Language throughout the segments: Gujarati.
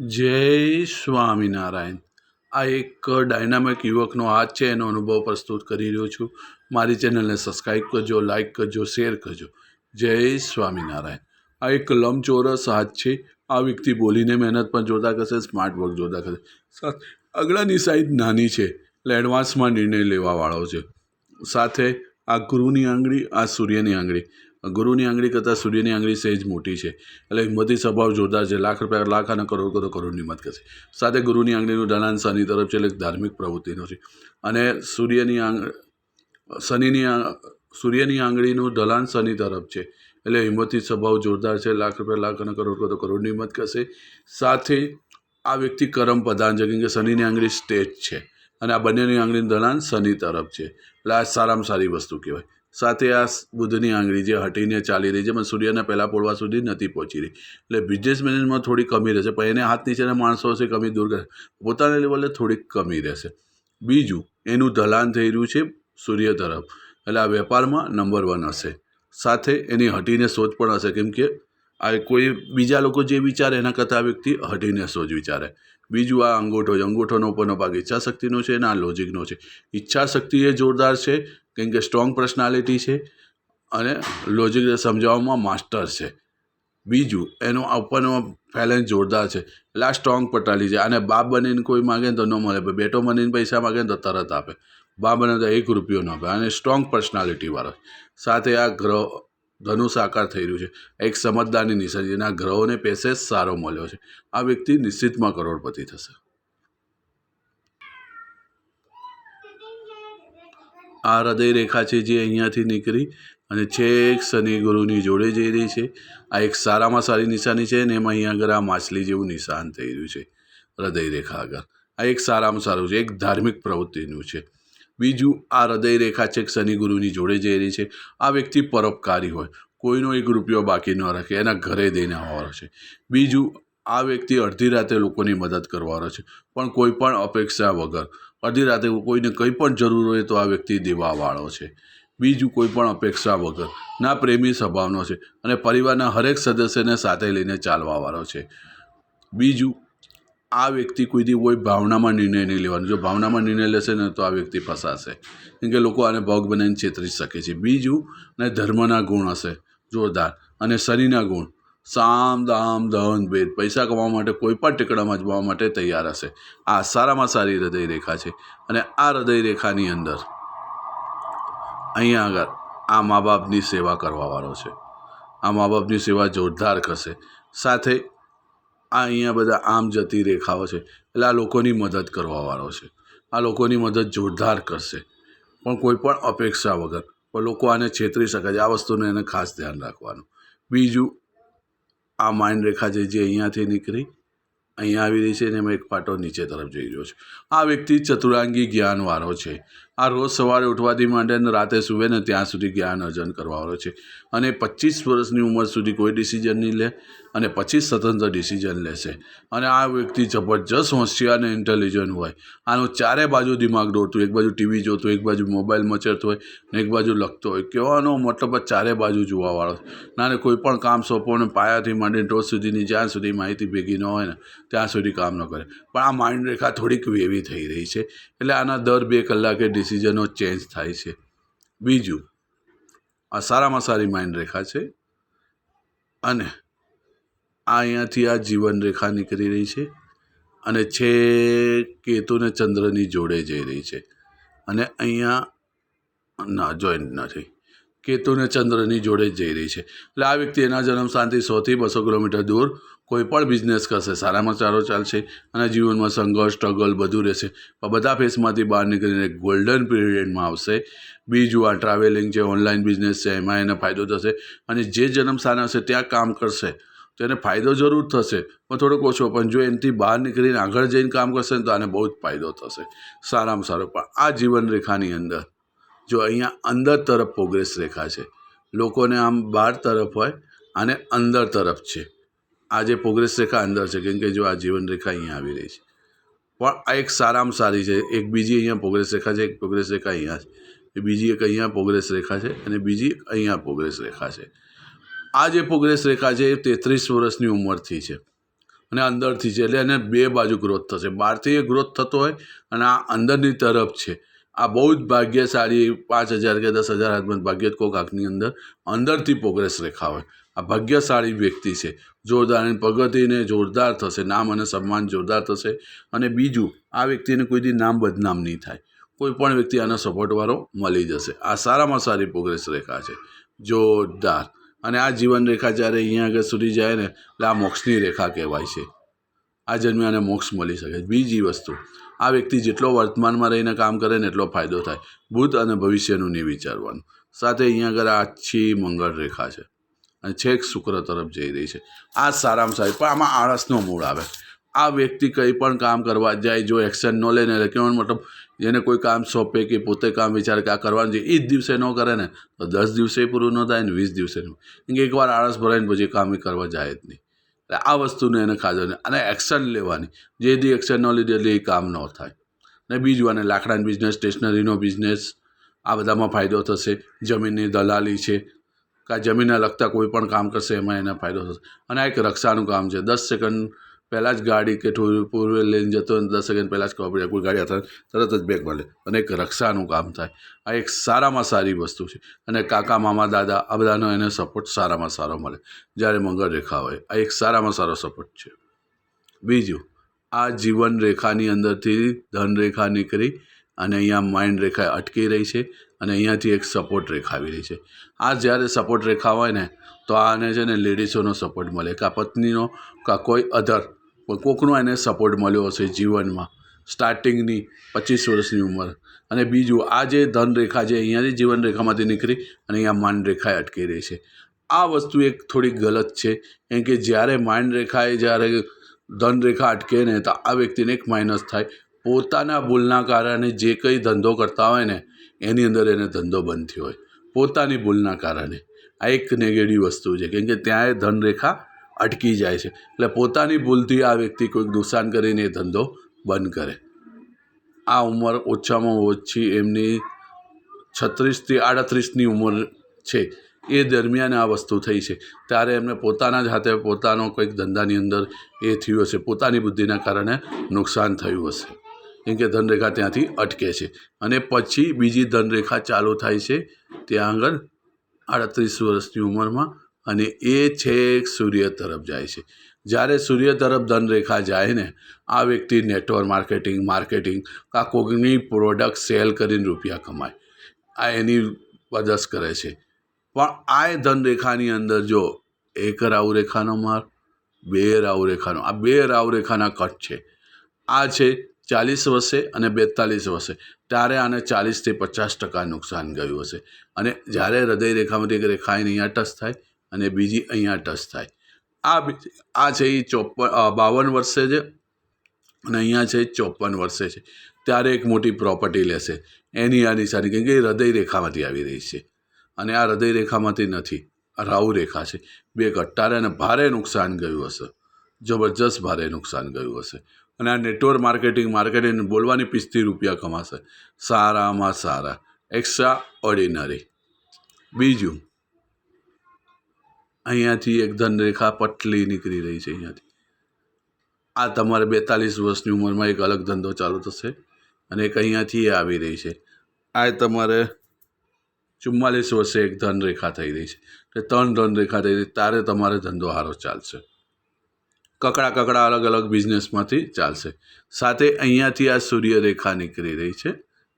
જય સ્વામિનારાયણ. આ એક ડાયનામિક યુવકનો હાથ છે, એનો અનુભવ પ્રસ્તુત કરી રહ્યો છું. મારી ચેનલને સબસ્ક્રાઈબ કરજો લાઈક કરજો, શેર કરજો. જય સ્વામિનારાયણ. આ એક લંબચોરસ હાથ છે. આ વ્યક્તિ બોલીને મહેનત પણ જોતા કરશે સ્માર્ટ વર્ક જોતા કરશે. સાથે, આગળની સાઈડ નાની છે. એટલે એડવાન્સમાં નિર્ણય લેવાવાળો છે. સાથે આ ગુરુની આંગળી, આ સૂર્યની આંગળી. ગુરુની આંગળી કરતાં સૂર્યની આંગળી સહેજ મોટી છે. એટલે હિંમતી સ્વભાવ જોરદાર છે. લાખ રૂપિયા લાખ અને કરોડ કરોડ કરોડની હિંમત કરશે. સાથે ગુરુની આંગળીનું દલાન શનિ તરફ છે. એટલે ધાર્મિક પ્રવૃત્તિનો છે. અને સૂર્યની આંગ, શનિની સૂર્યની આંગળીનું ઢલાન શનિ તરફ છે. એટલે હિંમતી સ્વભાવ જોરદાર છે. લાખ રૂપિયા લાખ અને કરોડ કરોડ કરોડની હિંમત કરશે. સાથે આ વ્યક્તિ કરમ પ્રધાન છે. કેમ કે શનિની આંગળી સ્ટેજ છે. અને આ બંનેની આંગળીનું દલાન શનિ તરફ છે. એટલે આ સારામાં સારી વસ્તુ કહેવાય. સાથે આ બુધની આંગળી જે હટીને ચાલી રહી છે, પણ સૂર્યના પહેલાં પોળવા સુધી નથી પહોંચી રહી. એટલે બિઝનેસ મેનેજમાં થોડી કમી રહેશે, પણ એને હાથ નીચેના માણસો હશે કમી દૂર કરે. પોતાના લેવલે થોડીક કમી રહેશે. બીજું, એનું દલાન થઈ રહ્યું છે સૂર્ય તરફ. એટલે આ વેપારમાં નંબર વન હશે. સાથે એની હટીને સોચ પણ હશે, કેમ કે આ કોઈ બીજા લોકો જે વિચારે, એના કરતાં વ્યક્તિ હટીને સોચ વિચારે. બીજું આ અંગૂઠો છે. અંગૂઠોનો ઉપરનો ભાગ ઈચ્છા શક્તિનો છે અને આ લોજિકનો છે. ઈચ્છા શક્તિ એ જોરદાર છે, કેમ કે સ્ટ્રોંગ પર્સનાલિટી છે અને લોજિક સમજાવવામાં માસ્ટર છે. બીજું, એનો ઉપરનો ફેલેન્સ જોરદાર છે. એટલે આ સ્ટ્રોંગ પટાલી છે. અને બાપ બનીને કોઈ માગે તો ન મળે. બેટો બનીને પૈસા માગે તો તરત આપે. બાપ બને તો એક રૂપિયો ન આપે. અને સ્ટ્રોંગ પર્સનાલિટીવાળો સાથે આ ગ્રહ ધનુષ સાકાર થઈ રહ્યું છે. એક સમજદારની નિશાની અને ગ્રહોને પેસેજ સારો મળ્યો છે. આ વ્યક્તિ નિશ્ચિતમાં કરોડપતિ થશે. આ હૃદય રેખા છે જે અહીંયાથી નીકળી અને છેક શનિ ગુરુની જોડે જઈ રહી છે. આ એક સારામાં સારી નિશાની છે ને એમાં અહીંયા આગળ આ માછલી જેવું નિશાન થઈ રહ્યું છે. હૃદય રેખા આગળ. આ એક સારામાં સારું છે. એક ધાર્મિક પ્રવૃત્તિનું છે. બીજું, આ હૃદય રેખા છે શનિ ગુરુની જોડે જઈ રહી છે. આ વ્યક્તિ પરોપકારી હોય. કોઈનો એક રૂપિયો બાકી ન રાખે, એના ઘરે દઈને આવવાનો છે. બીજું, આ વ્યક્તિ અડધી રાતે લોકોની મદદ કરવાનો છે, પણ કોઈ પણ અપેક્ષા વગર. અડધી રાતે કોઈને કંઈ પણ જરૂર હોય તો આ વ્યક્તિ દેવાવાળો છે. બીજું, કોઈ પણ અપેક્ષા વગર. ના પ્રેમી સ્વભાવનો છે અને પરિવારના હરેક સદસ્યને સાથે લઈને ચાલવાવાળો છે. બીજું આ વ્યક્તિ કોઈથી કોઈ ભાવનામાં નિર્ણય નહીં લેવાનો. જો ભાવનામાં નિર્ણય લેશે ને તો આ વ્યક્તિ ફસાશે. કેમ કે લોકો આને ભોગ બનાવીને છેતરી શકે છે. બીજું, ને ધર્મના ગુણ હશે. જોરદાર. અને શનિના ગુણ. સામ દામ દહન ભેદ. પૈસા કમાવા માટે કોઈ પણ ટીકડામાં જવા માટે તૈયાર હશે. આ સારામાં સારી હૃદય રેખા છે. અને આ હૃદય રેખાની અંદર અહીંયા આગળ આ મા બાપની સેવા કરવાવાળો છે. આ મા બાપની સેવા જોરદાર કરશે સાથે આ અહીંયા બધા આમ જતી રેખાઓ છે. એટલે આ લોકોની મદદ કરવાવાળો છે. આ લોકોની મદદ જોરદાર કરશે. પણ કોઈ પણ અપેક્ષા વગર. લોકો આને છેતરી શકે છે. આ વસ્તુને એને ખાસ ધ્યાન રાખવાનું. બીજું, આ માઇન્ડ રેખા છે જે અહીંયાથી નીકળી, અહીંયા આવી રહી છે અને એમાં એક પાટો નીચે તરફ જઈ રહ્યો છે. આ વ્યક્તિ ચતુરાંગી જ્ઞાનવાળો છે. આ રોજ સવારે ઉઠવાથી માંડે અને રાતે સૂવે ને ત્યાં સુધી જ્ઞાન અર્જન કરવાવાળો છે. અને પચીસ વર્ષની ઉંમર સુધી કોઈ ડિસિઝન નહીં લે અને પછી સ્વતંત્ર ડિસિઝન લેશે. અને આ વ્યક્તિ જબરજસ્ત હોશિયાર અને ઇન્ટેલિજન્ટ હોય. આનું ચારે બાજુ દિમાગ દોડતું એક બાજુ ટીવી જોતું એક બાજુ મોબાઈલ મચરતો હોય, ને એક બાજુ લખતો હોય. કહેવાનો મતલબ ચારે બાજુ જોવાવાળો ના કોઈ પણ કામ સોંપો ને પાયાથી માંડીને ટોચ સુધીની જ્યાં સુધી માહિતી ભેગી ન હોય ને, ત્યાં સુધી કામ ન કરે. પણ આ માઇન્ડ રેખા થોડીક વેવી થઈ રહી છે. એટલે આના દર બે કલાકે ડિસિઝનો ચેન્જ થાય છે. બીજું, આ સારામાં સારી માઇન્ડ રેખા છે અને આ અહીંયાથી આ જીવન રેખા નીકળી રહી છે અને છે કેતુને ચંદ્રની જોડે જઈ રહી છે અને અહીંયા, ના જોઈન્ટ નથી. કેતુને ચંદ્રની જોડે જઈ રહી છે. એટલે આ વ્યક્તિ એના જન્મ સ્થાનથી સોથી બસો કિલોમીટર દૂર કોઈ પણ બિઝનેસ કરશે, સારામાં સારો ચાલશે અને જીવનમાં સંઘર્ષ સ્ટ્રગલ બધું રહેશે. પણ બધા ફેસમાંથી બહાર નીકળીને ગોલ્ડન પીરિયડમાં આવશે. બીજું આ ટ્રાવેલિંગ છે ઓનલાઈન બિઝનેસ છે, એમાં એને ફાયદો થશે. અને જે જન્મ સ્થાન હશે, ત્યાં કામ કરશે. તો એને ફાયદો જરૂર થશે. પણ થોડોક ઓછો, પણ જો એનાથી બહાર નીકળીને આગળ જઈને કામ કરશે ને તો આને બહુ જ ફાયદો થશે. સારામાં સારો. પણ આ જીવન રેખાની અંદર, જો અહીંયા અંદર તરફ પ્રોગ્રેસ રેખા છે, લોકોને આમ બહાર તરફ હોય અને અંદર તરફ છે. આ જે પ્રોગ્રેસ રેખા અંદર છે, કેમ કે જો આ જીવન રેખા અહીંયા આવી રહી છે. પણ આ એક સારામાં સારી છે, એક બીજી અહીંયા પ્રોગ્રેસ રેખા છે, એક પ્રોગ્રેસ રેખા અહીંયા છે. બીજી એક અહીંયા પ્રોગ્રેસ રેખા છે અને બીજી અહીંયા પ્રોગ્રેસ રેખા છે. આ જે પ્રોગ્રેસ રેખા છે એ તેત્રીસ વર્ષની ઉંમરથી છે અને અંદરથી છે, એટલે એને બે બાજુ ગ્રોથ થશે. બહારથી એ ગ્રોથ થતો હોય અને આ અંદરની તરફ છે. આ બહુ જ ભાગ્યશાળી પાંચ હજાર કે દસ હજાર હાથમાં ભાગ્ય કોક આંખની અંદર અંદરથી પ્રોગ્રેસ રેખા હોય. આ ભાગ્યશાળી વ્યક્તિ છે. જોરદાર પ્રગતિને જોરદાર થશે, નામ અને સન્માન જોરદાર થશે અને બીજું, આ વ્યક્તિને કોઈ દી નામ બદનામ નહીં થાય. કોઈ પણ વ્યક્તિ આનો સપોર્ટવાળો મળી જશે. આ સારામાં સારી પ્રોગ્રેસ રેખા છે. જોરદાર. અને આ જીવન રેખા જ્યારે અહીંયા આગળ સુધી જાય ને, એટલે આ મોક્ષની રેખા કહેવાય છે. આ જન્મે આને મોક્ષ મળી શકે. બીજી વસ્તુ, આ વ્યક્તિ જેટલો વર્તમાનમાં રહીને કામ કરે ને એટલો ફાયદો થાય. ભૂત અને ભવિષ્યનું નહીં વિચારવાનું. સાથે અહીંયા આગળ આછી મંગળ રેખા છે. અને છેક શુક્ર તરફ જઈ રહી છે. આ સારામાં સારી, પણ આમાં આળસનો મૂળ આવે. આ વ્યક્તિ કંઈ પણ કામ કરવા જાય, જો એક્શન ન લે ને કહેવાનો મતલબ, જેને કોઈ કામ સોંપે કે પોતે કામ વિચારે કે આ કરવાનું છે એ જ દિવસે ન કરે ને, તો દસ દિવસે પૂરું ન થાય ને, વીસ દિવસે ન કેમ કે એકવાર આળસ ભરાઈને પછી કામ કરવા જાય જ નહીં. એટલે આ વસ્તુને એને ખાધો નહીં અને એક્શન લેવાની. જે દી એક્શન ન લીધી એટલે એ કામ ન થાય. ને બીજું, અને લાકડાનો બિઝનેસ સ્ટેશનરીનો બિઝનેસ આ બધામાં ફાયદો થશે. જમીનની દલાલી છે કાં જમીનને લગતા કોઈ પણ કામ કરશે, એમાં એને ફાયદો થશે. અને આ એક રક્ષાનું કામ છે. દસ સેકન્ડ પહેલાં જ ગાડી કે પૂર્વે લઈને જતો હોય દસ સેકન્ડ પહેલાં જ ખબર પડે, કોઈ ગાડી હતા તરત જ બ્રેક મળે અને એક રક્ષાનું કામ થાય. આ એક સારામાં સારી વસ્તુ છે. અને કાકા, મામા, દાદા, આ બધાનો એને સપોર્ટ સારામાં સારો મળે. જ્યારે મંગળ રેખા હોય, આ એક સારામાં સારો સપોર્ટ છે. બીજું, આ જીવન રેખાની અંદરથી ધન રેખા નીકળી અને અહીંયા માઇન્ડ રેખા અટકી રહી છે. અને અહીંયાથી એક સપોર્ટ રેખા રહી છે. આ જ્યારે સપોર્ટ રેખા હોય ને, તો આને છે ને લેડીઝોનો સપોર્ટ મળે, કાં પત્નીનો, કાં કોઈ અધર કોકનો એને સપોર્ટ મળ્યો હશે જીવનમાં સ્ટાર્ટિંગની પચીસ વર્ષની ઉંમર. અને બીજું, આ જે ધન રેખા છે અહીંયાથી જીવન રેખામાંથી નીકળી અને અહીંયા માંડરેખાએ અટકી રહી છે. આ વસ્તુ એક થોડી ગલત છે, કેમ કે જ્યારે માનરેખાએ જ્યારે ધનરેખા અટકે ને, તો આ વ્યક્તિને એક માઇનસ થાય. પોતાના ભૂલના કારણે જે કંઈ ધંધો કરતા હોય ને એની અંદર એને ધંધો બંધ થયો હોય. પોતાની ભૂલના કારણે. આ એક નેગેટિવ વસ્તુ છે. કેમ કે ત્યાં એ ધનરેખા અટકી જાય છે. એટલે પોતાની ભૂલથી આ વ્યક્તિ કોઈક નુકસાન કરીને એ ધંધો બંધ કરે. આ ઉંમર ઓછામાં ઓછી એમની છત્રીસથી આડત્રીસની ઉંમર છે. એ દરમિયાન આ વસ્તુ થઈ છે. ત્યારે એમને પોતાના જ હાથે પોતાનો કંઈક ધંધાની અંદર એ થયું હશે. પોતાની બુદ્ધિના કારણે નુકસાન થયું હશે. કેમ કે ધનરેખા ત્યાંથી અટકે છે. અને પછી બીજી ધનરેખા ચાલુ થાય છે ત્યાં આગળ આડત્રીસ વર્ષની ઉંમરમાં અને એ છેક સૂર્ય તરફ જાય છે. જ્યારે સૂર્ય તરફ ધનરેખા જાય ને, આ વ્યક્તિ નેટવર્ક માર્કેટિંગ માર્કેટિંગ, કાં કોઈની પ્રોડક્ટ સેલ કરીને રૂપિયા કમાય. આ એની મદદ કરે છે. પણ આ ધનરેખાની અંદર જો એક રાવ રેખાનો માર્ગ, બે રાવ રેખાનો આ બે રાવ રેખાના કટ છે. આ છે ચાલીસ વર્ષે અને બેતાલીસ વર્ષે. ત્યારે આને ચાલીસથી પચાસ ટકા નુકસાન ગયું હશે. અને જ્યારે હૃદય રેખામાંથી એક રેખા અહીંયા ટચ થાય અને બીજી અહીંયા ટચ થાય. આ આ છે એ ચોપન બાવન વર્ષે છે અને અહીંયા છે ચોપન વર્ષે છે. ત્યારે એક મોટી પ્રોપર્ટી લેશે. એની આ નિશાની, કેમ કે એ હૃદય રેખામાંથી આવી રહી છે. અને આ હૃદય રેખામાંથી નથી રાહુ રેખા છે. બે કટ્ટારે અને ભારે નુકસાન ગયું હશે. જબરજસ્ત ભારે નુકસાન ગયું હશે. અને આ નેટવર્ક માર્કેટિંગ માર્કેટિંગ બોલવાની પિસ્તી રૂપિયા કમાશે. સારામાં સારા. એક્સ્ટ્રા ઓર્ડિનરી બીજું. અહીંયાથી એક ધનરેખા પટલી નીકળી રહી છે અહીંયાથી. આ તમારે બેતાલીસ વર્ષની ઉંમરમાં એક અલગ ધંધો ચાલુ થશે અને એક અહીંયાથી આવી રહી છે. આ તમારે ચુમ્માલીસ વર્ષે એક ધનરેખા થઈ રહી છે. એટલે ત્રણ ધનરેખા થઈ રહી તારે તમારે ધંધો સારો ચાલશે. કકડા કકડા અલગ અલગ બિઝનેસમાંથી ચાલશે. સાથે અહીંયાથી આ સૂર્યરેખા નીકળી રહી છે,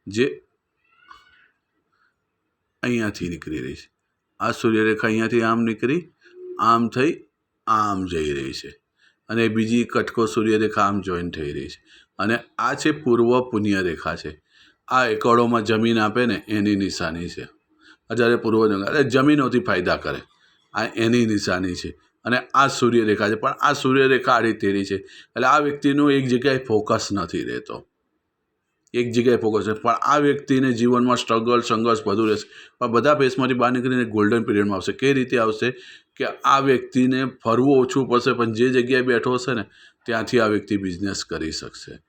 જે અહીંયાથી નીકળી રહી છે. આ સૂર્યરેખા અહીંયાથી આમ નીકળી, આમ થઈ, આમ જઈ રહી છે. અને બીજી કટકો સૂર્યરેખા આમ જોઈન થઈ રહી છે. અને આ છે પૂર્વ પુણ્ય રેખા છે. આ એકડોમાં જમીન આપે ને એની નિશાની છે. જ્યારે પૂર્વ એટલે જમીનોથી ફાયદા કરે. આ એની નિશાની છે. અને આ સૂર્યરેખા છે. પણ આ સૂર્યરેખા આડી તેરી છે. એટલે આ વ્યક્તિનું એક જગ્યાએ ફોકસ નથી રહેતો. એક જગ્યાએ ફોકસ છે. પણ આ વ્યક્તિને જીવનમાં સ્ટ્રગલ, સંઘર્ષ બધું રહેશે. પણ બધા ફેસમાંથી બહાર નીકળીને ગોલ્ડન પીરિયડમાં આવશે. કઈ રીતે આવશે? કે આ વ્યક્તિને ફરવું ઓછું પડશે, પણ જે જગ્યાએ બેઠો હશે ને, ત્યાંથી આ વ્યક્તિ બિઝનેસ કરી શકશે.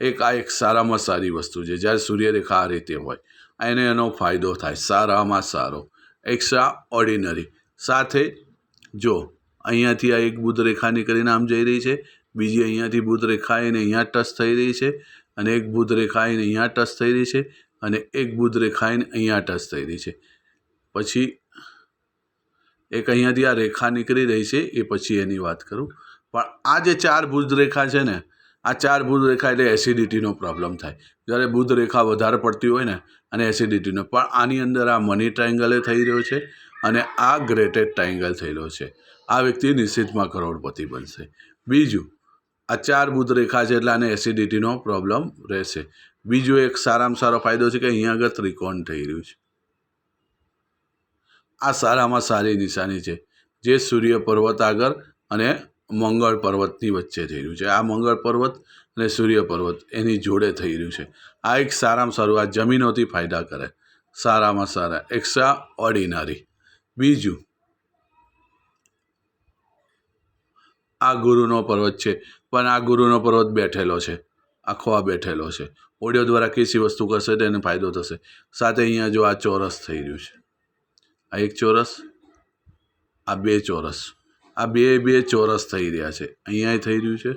એક આ એક સારામાં સારી વસ્તુ છે. જ્યારે સૂર્યરેખા આ રીતે હોય, એને એનો ફાયદો થાય. સારામાં સારો. એક્સ્ટ્રા ઓર્ડિનરી સાથે જો અહીંયાથી આ એક બુધ રેખા નીકળીને આમ જઈ રહી છે. બીજી અહીંયાથી બુધ રેખા એને અહીંયા ટચ થઈ રહી છે અને એક બુધ રેખા એને અહીંયા ટચ થઈ રહી છે અને એક બુધ રેખા એને અહીંયા ટચ થઈ રહી છે. પછી એક અહીંયાથી આ રેખા નીકળી રહી છે એ પછી એની વાત કરું. પણ આ જે ચાર બુધ રેખા છે ને, આ ચાર બુધ રેખા એટલે એસિડિટીનો પ્રોબ્લેમ થાય. જ્યારે બુધ રેખા વધારે પડતી હોય ને અને એસિડિટીનો. પણ આની અંદર આ મની ટ્રાયંગલે થઈ રહ્યો છે. અને આ ગ્રેટેડ ટ્રાયંગલ થયેલો છે. આ વ્યક્તિ નિશ્ચિતમાં કરોડપતિ બનશે. બીજું, આ ચાર બુધ રેખા છે એટલે આને એસિડિટીનો પ્રોબ્લેમ રહેશે. બીજો એક સારામાં સારો ફાયદો છે કે અહીંયા આગળ ત્રિકોણ થઈ રહ્યું છે. આ સારામાં સારી નિશાની છે. જે સૂર્ય પર્વત આગળ અને મંગળ પર્વતની વચ્ચે થઈ રહ્યું છે. આ મંગળ પર્વત અને સૂર્ય પર્વત એની જોડે થઈ રહ્યું છે. આ એક સારામાં સારું, આ જમીનોથી ફાયદા કરે. સારામાં સારા એક્સ્ટ્રા ઓર્ડિનરી બીજું, આ ગુરુનો પર્વત છે, પણ આ ગુરુનો પર્વત બેઠેલો છે, આખો આ બેઠેલો છે. ઓડિયો દ્વારા કીસી વસ્તુ કરશે તો એને ફાયદો થશે. સાથે અહીંયા જો આ ચોરસ થઈ રહ્યું છે, આ એક ચોરસ, આ બે ચોરસ, આ બે બે ચોરસ થઈ રહ્યા છે. અહીંયા થઈ રહ્યું છે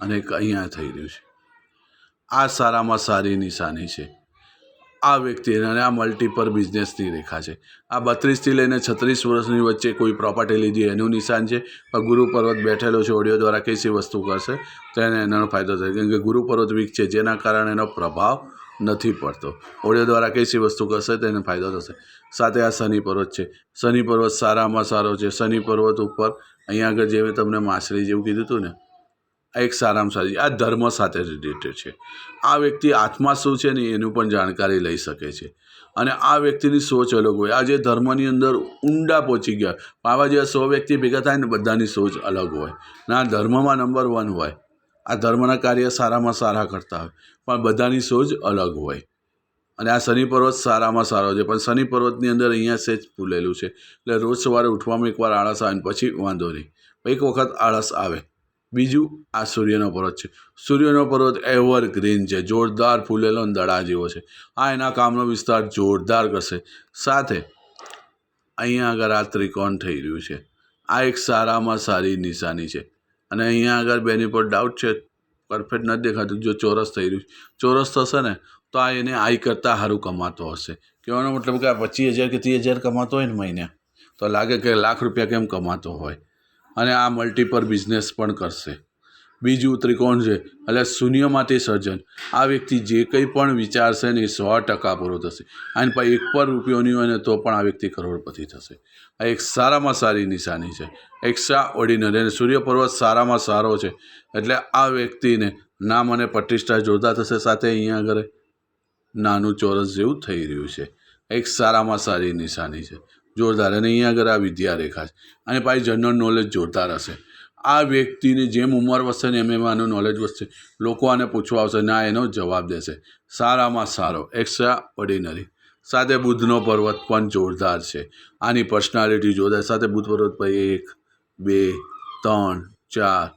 અને અહીંયા થઈ રહ્યું છે. આ સારામાં સારી નિશાની છે. આ વ્યક્તિ અને આ મલ્ટીપર બિઝનેસની રેખા છે. આ બત્રીસથી લઈને છત્રીસ વર્ષની વચ્ચે કોઈ પ્રોપર્ટી લીધી એનું નિશાન છે. ગુરુ પર્વત બેઠેલો છે ઓડિયો દ્વારા કઈ વસ્તુ કરશે, તો એને એનો ફાયદો થશે કેમ કે ગુરુ પર્વત વીક છે, જેના કારણે એનો પ્રભાવ નથી પડતો. ઓડિયો દ્વારા કઈ વસ્તુ કરશે, તો એને ફાયદો થશે. સાથે આ શનિ પર્વત છે. શનિ પર્વત સારામાં સારો છે. શનિ પર્વત ઉપર અહીંયા આગળ જે મેં તમને માછલી જેવું કીધું હતું ને આ એક સારામાં સારી, આ ધર્મ સાથે રિલેટેડ છે. આ વ્યક્તિ આત્મા શું છે ને એનું પણ જાણકારી લઈ શકે છે. અને આ વ્યક્તિની સોચ અલગ હોય. આ જે ધર્મની અંદર ઊંડા પહોંચી ગયા. બાવા જેવા સો વ્યક્તિ ભેગા થાય ને બધાની સોચ અલગ હોય. ના ધર્મમાં નંબર વન હોય. આ ધર્મના કાર્ય સારામાં સારા કરતા હોય. પણ બધાની સોચ અલગ હોય. અને આ શનિ પર્વત સારામાં સારો છે. પણ શનિ પર્વતની અંદર અહીંયા સેજ ફૂલેલું છે. એટલે રોજ સવારે ઉઠવામાં એકવાર આળસ આવે ને પછી વાંધો નહીં. એક વખત આળસ આવે. બીજું આ સૂર્યનો પર્વત છે. સૂર્યનો પર્વત એવર ગ્રીન છે. જોરદાર ફૂલેલો અને દડા જેવો છે. આ એના કામનો વિસ્તાર જોરદાર કરશે. સાથે અહીંયા આગળ આ ત્રિકોણ થઈ રહ્યું છે. આ એક સારામાં સારી નિશાની છે. અને અહીંયા આગળ બેની પર ડાઉટ છે. પરફેક્ટ નથી દેખાતું. જો ચોરસ થઈ રહ્યું ચોરસ થશે ને, તો આ એને આઈ કરતાં સારું કમાતો હશે. કહેવાનો મતલબ કે આ પચીસ હજાર કે ત્રીસ હજાર કમાતો હોય ને મહિને, તો લાગે કે લાખ રૂપિયા કેમ કમાતો હોય? અને આ મલ્ટીપર બિઝનેસ પણ કરશે. બીજું ત્રિકોણ છે? એટલે શૂન્યમાંથી સર્જન. આ વ્યક્તિ જે કંઈ પણ વિચારશે ને એ સો ટકા પૂરો થશે. અને પછી એક પર રૂપિયોની હોય ને તો પણ આ વ્યક્તિ કરોડપતિ થશે. આ એક સારામાં સારી નિશાની છે. એક્સ્ટ્રા ઓર્ડિનરી અને સૂર્ય પર્વત સારામાં સારો છે. એટલે આ વ્યક્તિને નામ અને પ્રતિષ્ઠા જોતા થશે સાથે અહીંયા આગળ. નાનું ચોરસ જેવું થઈ રહ્યું છે. એક સારામાં સારી નિશાની છે. જોરદાર અને અહીંયા આગળ આ વિદ્યા રેખા છે. અને પાછી જનરલ નોલેજ જોરદાર હશે. આ વ્યક્તિની જેમ ઉંમર વધશે ને એમ એમ આનું નોલેજ વધશે. લોકો આને પૂછવા આવશે, ના, એનો જવાબ દેશે. સારામાં સારો એક્સ્ટ્રા ઓર્ડિનરી સાથે બુદ્ધનો પર્વત પણ જોરદાર છે. આની પર્સનાલિટી જોરદાર. સાથે બુદ્ધ પર્વત પર એક, બે, ત્રણ, ચાર,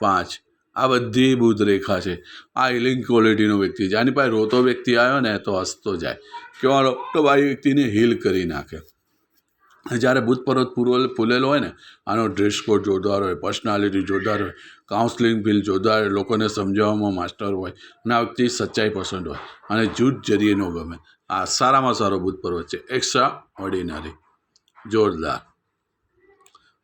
પાંચ. આ બધી બુદ્ધ રેખા છે. આ હિલિંગ ક્વોલિટીનો વ્યક્તિ છે. આની પાસે રોતો વ્યક્તિ આવ્યો ને તો હસતો જાય. કહેવાનો તો આ વ્યક્તિને હીલ કરી નાખે. જ્યારે બુદ્ધ પર્વત પૂરો ફૂલેલો હોય ને, આનો ડ્રેસ કોડ જોરદાર હોય પર્સનાલિટી જોરદાર હોય કાઉન્સલિંગ ફીલ જોરદાર હોય, લોકોને સમજાવવામાં માસ્ટર હોય, અને આ વ્યક્તિ સચ્ચાઈ પસંદ હોય, અને જૂઠ જરીએ ન ગમે. આ સારામાં સારો બુદ્ધ છે. એક્સ્ટ્રા ઓર્ડિનરી જોરદાર.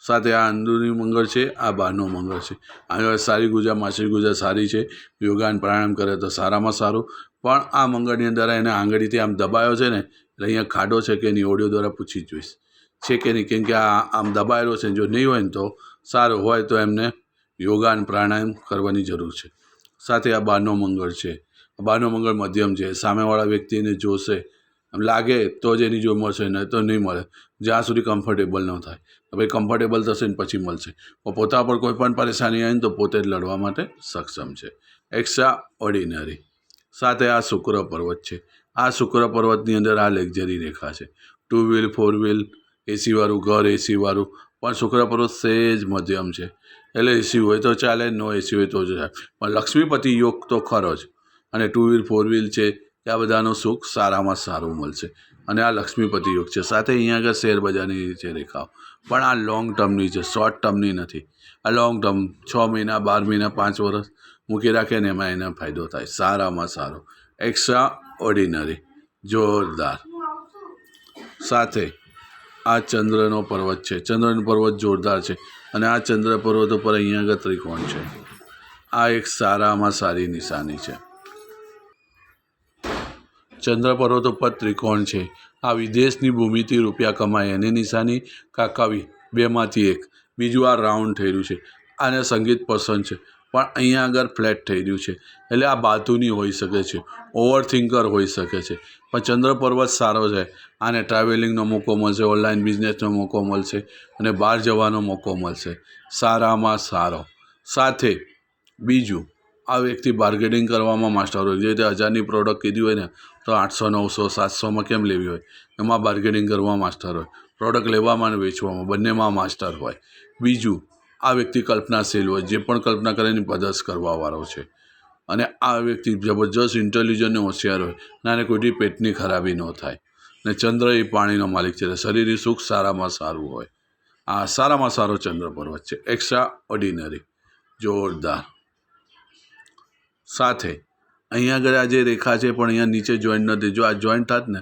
સાથે આ અંદરની મંગળ છે, આ બહારનો મંગળ છે. આ સારી ગુજા, માછલી ગુજા સારી છે. યોગાન પ્રાણાયામ કરે તો સારામાં સારું. પણ આ મંગળની અંદર એને આંગળીથી આમ દબાયો છે ને, એટલે અહીંયા ખાડો છે કે એની ઓડિયો દ્વારા પૂછી જોઈશ. છે કે નહીં? કેમ કે આ આમ દબાયેલો છે જો નહીં હોય ને તો સારું હોય તો એમને યોગાન પ્રાણાયામ કરવાની જરૂર છે. સાથે આ બહારનો મંગળ છે. બહારનો મંગળ મધ્યમ છે. સામેવાળા વ્યક્તિને જોશે, એમ લાગે તો જ એની જો મળશે નહીં તો નહીં મળે. જ્યાં સુધી કમ્ફર્ટેબલ ન થાય. ભાઈ કમ્ફર્ટેબલ થશે ને પછી મળશે. પોતા પર કોઈ પણ પરેશાની આવે ને તો પોતે જ લડવા માટે સક્ષમ છે. એક્સ્ટ્રા ઓર્ડિનરી સાથે આ શુક્ર પર્વત છે. આ શુક્ર પર્વતની અંદર આ લેક્ઝરી રેખા છે. ટુ વ્હીલ ફોર વ્હીલ એસીવાળું ઘર એસીવાળું પણ શુક્ર સેજ મધ્યમ છે. એટલે એસી હોય તો ચાલે, નો એસી હોય તો જ ચાલે પણ લક્ષ્મીપતિ યોગ તો ખરો જ. અને ટુ વ્હીલ ફોર વ્હીલ છે આ બધાનું સુખ સારામાં સારું મળશે. અને આ લક્ષ્મીપતિ યોગ છે. સાથે અહીંયા આગળ શેરબજારની છે રેખાઓ. પણ આ લોંગ ટર્મની છે શોર્ટ ટર્મની નથી. આ લોંગ ટર્મ છ મહિના, બાર મહિના, પાંચ વર્ષ મૂકી રાખે ને એમાં એને ફાયદો થાય. સારામાં સારો. એક્સ્ટ્રા ઓર્ડિનરી જોરદાર. સાથે આ ચંદ્રનો પર્વત છે. ચંદ્રનો પર્વત જોરદાર છે અને આ ચંદ્ર પર્વત ઉપર અહીંયા આગળ ત્રિકોણ છે. આ એક સારામાં સારી નિશાની છે. ચંદ્ર પર્વત ઉપર ત્રિકોણ છે. આ વિદેશની ભૂમિથી રૂપિયા કમાય એની નિશાની. કાકાવી બેમાંથી એક. બીજું આ રાઉન્ડ રહ્યું છે. આને સંગીત પસંદ છે. પણ અહીંયા આગળ ફ્લેટ થઈ રહ્યું છે. એટલે આ બાતુની હોઈ શકે છે. ઓવર થિંકર હોઈ શકે છે. પણ ચંદ્ર પર્વત સારો છે. આને ટ્રાવેલિંગનો મોકો મળશે ઓનલાઈન બિઝનેસનો મોકો મળશે અને બહાર જવાનો મોકો મળશે. સારામાં સારો. સાથે બીજું, આ વ્યક્તિ બાર્ગેનિંગ કરવામાં માસ્ટર હોય. જે રીતે હજારની પ્રોડક્ટ કીધી હોય ને, તો આઠસો, નવસો, સાતસોમાં કેમ લેવી હોય? એમાં બાર્ગેનિંગ કરવા માસ્ટર હોય. પ્રોડક્ટ લેવામાં અને વેચવામાં બંનેમાં માસ્ટર હોય. બીજું, આ વ્યક્તિ કલ્પનાશીલ હોય. જે પણ કલ્પના કરે એની પદસ કરવાવાળો છે. અને આ વ્યક્તિ જબરજસ્ત ઇન્ટેલિજન્ટ અને હોશિયાર હોય અને આને કોઈથી પેટની ખરાબી ન થાય. ને ચંદ્ર એ પાણીનો માલિક છે શરીરી સુખ સારામાં સારું હોય. આ સારામાં સારો ચંદ્ર પર્વત છે એક્સ્ટ્રા ઓર્ડિનરી જોરદાર. સાથે, અહીંયા આગળ આ જે રેખા છે, પણ અહીંયા નીચે જોઈન્ટ નથી. જો આ જોઈન્ટ થાત ને,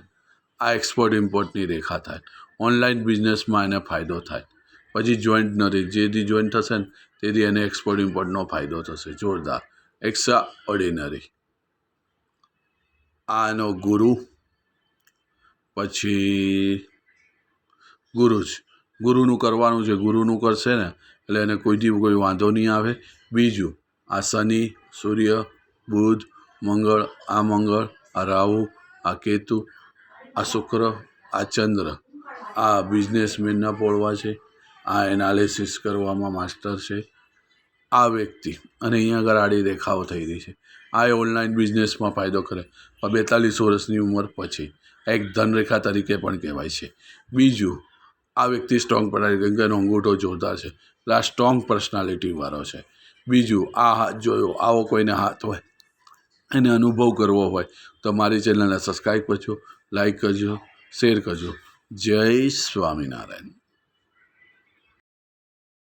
આ એક્સપોર્ટ ઇમ્પોર્ટની રેખા થાય ઓનલાઈન બિઝનેસમાં એને ફાયદો થાય. પછી જોઈન્ટ નથી. જેથી જોઈન્ટ થશે ને, તેથી એને એક્સપોર્ટ ઇમ્પોર્ટનો ફાયદો થશે. જોરદાર. એક્સ્ટ્રા ઓર્ડિનરી આ એનો ગુરુ, પછી ગુરુ જ. ગુરુનું કરવાનું છે ગુરુનું કરશે ને, એટલે એને કોઈથી કોઈ વાંધો નહીં આવે. બીજું, આ શનિ, સૂર્ય, બુધ, મંગળ, આ મંગળ, આ રાહુ, આ કેતુ, આ શુક્ર, આ ચંદ્ર. આ બિઝનેસમેનના પોળવા છે. આ એનાલિસિસ કરવામાં માસ્ટર છે. આ વ્યક્તિ. અને અહીંયા આગળ આડી રેખાઓ થઈ રહી છે. આ એ ઓનલાઈન બિઝનેસમાં ફાયદો કરે. બેતાલીસ વર્ષની ઉંમર પછી એક ધનરેખા તરીકે પણ કહેવાય છે. બીજું, આ વ્યક્તિ સ્ટ્રોંગ પર્સનાલિટી કેમ કે એનો અંગૂઠો જોરદાર છે. એટલે આ સ્ટ્રોંગ પર્સનાલિટીવાળો છે. બીજું, આ હાથ જોયો આવો કોઈને હાથ હોય, એને અનુભવ કરવો હોય, તો મારી ચેનલને સબસ્ક્રાઈબ કરજો, લાઈક કરજો, શેર કરજો. જય સ્વામિનારાયણ.